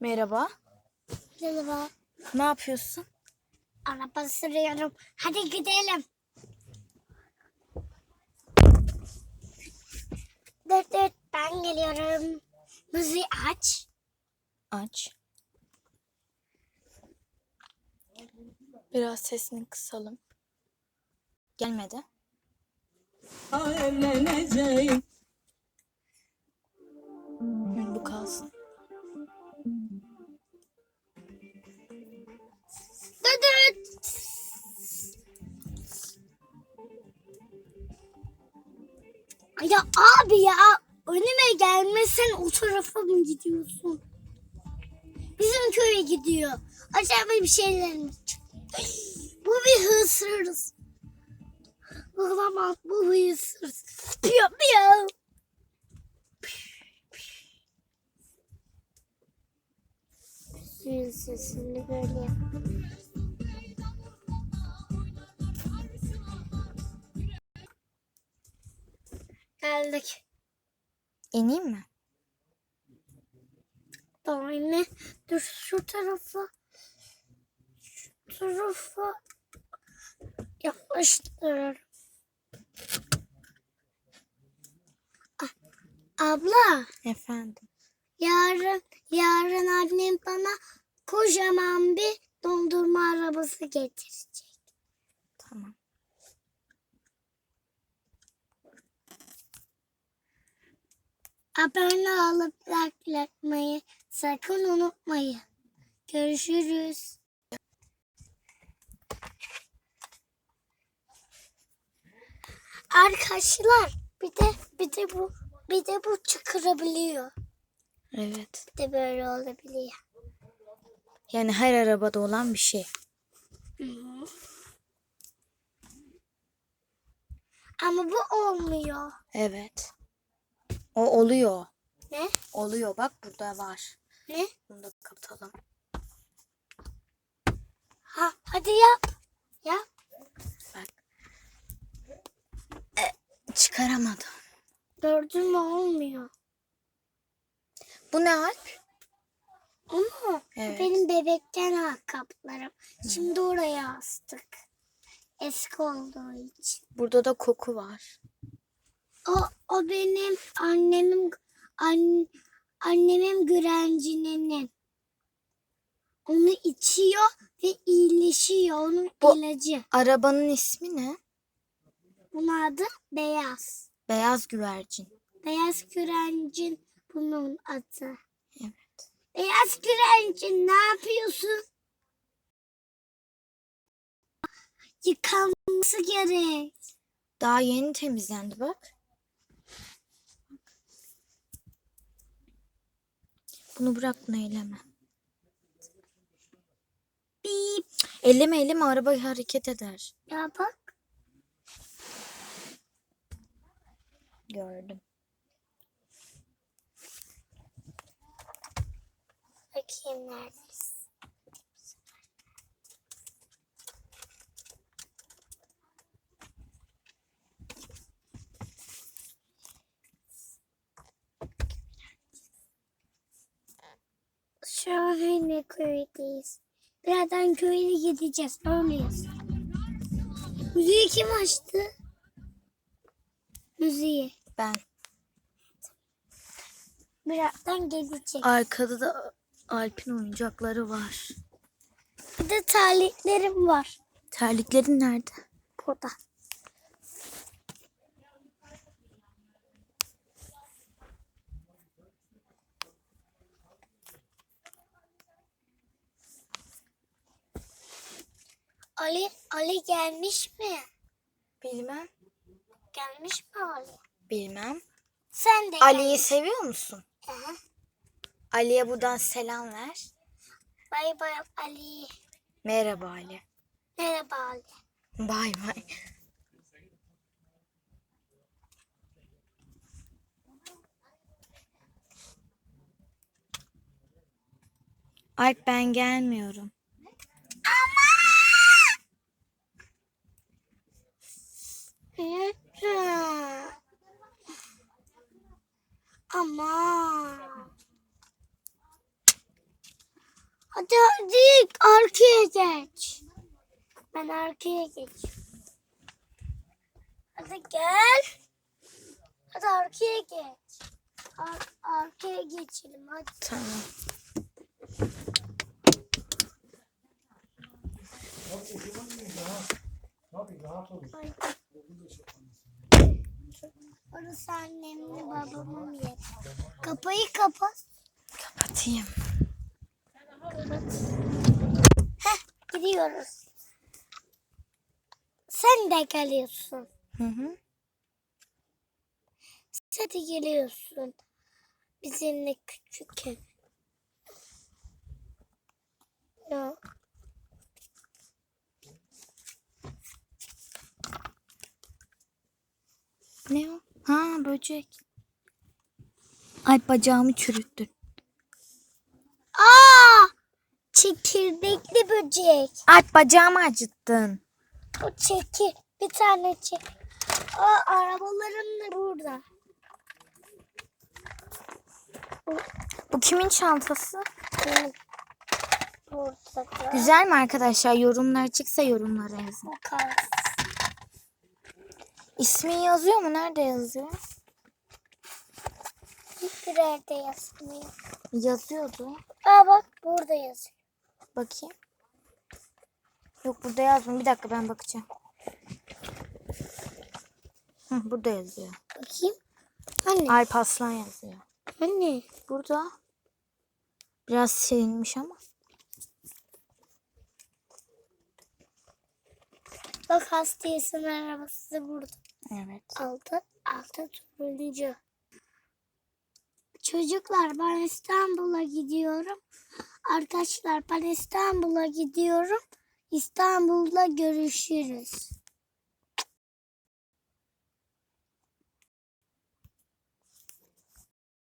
Merhaba. Merhaba. Ne yapıyorsun? Araba sürüyorum. Hadi gidelim. Dur dur ben geliyorum. Müziği aç. Aç. Biraz sesini kısalım. Gelmedi. Evleneceğim. Hı, Bu kalsın. Dur. Ya abi ya önüme gelmesen o tarafa mı gidiyorsun? Bizim köye gidiyor. Acaba bir şeyler mi çıktı? Bu bir hırsız. Olamaz bu hırsız. Piyo piyo. Suyun sesini böyle yap. Geldik. İneyim mi? Daime. Dur şu tarafa. Şu tarafa. Yaklaştırıyorum. Abla, Efendim. yarın yarın annem bana kocaman bir dondurma arabası getirecek. Tamam. Abone olup like sakın unutmayın. Görüşürüz. Arkadaşlar bir de bir de bu bir de bu çıkarabiliyor. Evet. Bir de böyle olabiliyor. Yani her arabada olan bir şey. Ama bu olmuyor. Evet. O oluyor. Ne? Oluyor. Bak burada var. Ne? Bunu da kapatalım. Ha hadi yap. Yap. Bak. Çıkaramadım. Gördün mü olmuyor. Bu ne Alp? Ama Evet. benim bebekken ayakkabılarım. Şimdi oraya astık. Eski olduğu için. Burada da koku var. O, o benim annemin an, annemin gürencinin. Onu içiyor ve iyileşiyor. Onun Bu- ilacı. Arabanın ismi ne? Bunun adı beyaz. Beyaz güvercin. Beyaz gürencin bunun adı. Evet. Beyaz gürencin ne yapıyorsun? Yıkanması gerek. Daha yeni temizlendi bak. Bunu bırak bunu eyleme. Bip. Elleme elleme araba hareket eder. Ya bak. Gördüm. Bakayım neredesin. Şahane köydeyiz. Birazdan köye gideceğiz. Öyleyiz. Müziği kim açtı? Müziği. Ben. Birazdan gelecek. Arkada da Alp'in oyuncakları var. Bir de terliklerim var. Terliklerin nerede? Burada. Ali, Ali gelmiş mi? Bilmem. Gelmiş mi Ali? Bilmem. Sen de Ali'yi seviyor musun? Aha. Ali'ye buradan selam ver. Bay bay Ali. Merhaba Ali. Merhaba Ali. Bay bay. Alp ben gelmiyorum. Hı, hı. Tamam. Hadi hadi arkaya geç. Ben arkaya geç. Hadi gel. Hadi arkaya geç. Ar- arkaya geçelim hadi. Tamam. Ay. Orası annemle babamın yeri. Kapıyı kapat. Kapatayım. Kapat. Heh gidiyoruz. Sen de geliyorsun. Hı hı. Sen de geliyorsun. Bizimle küçükken. Ya. Ne o? Ha böcek. Ay bacağımı çürüttün. Aa! Çekirdekli böcek. Ay bacağımı acıttın. O çekir. Bir tane çek. Aa, arabalarım da burada. Bu kimin çantası? Benim. Burada da. Güzel mi arkadaşlar? Yorumlar çıksa yorumlara yazın. Bu kalsın. İsmi yazıyor mu? Nerede yazıyor? Hiçbir yerde yazmıyor. Yazıyordu. Aa bak burada yazıyor. Bakayım. Yok burada yazmıyor. Bir dakika ben bakacağım. Hı, burada yazıyor. Bakayım. Anne. Alp Aslan yazıyor. Anne. Burada. Biraz silinmiş ama. Bak hastayasın arabası da burada. Evet. Altı, altı turuncu. Çocuklar ben İstanbul'a gidiyorum. Arkadaşlar ben İstanbul'a gidiyorum. İstanbul'da görüşürüz.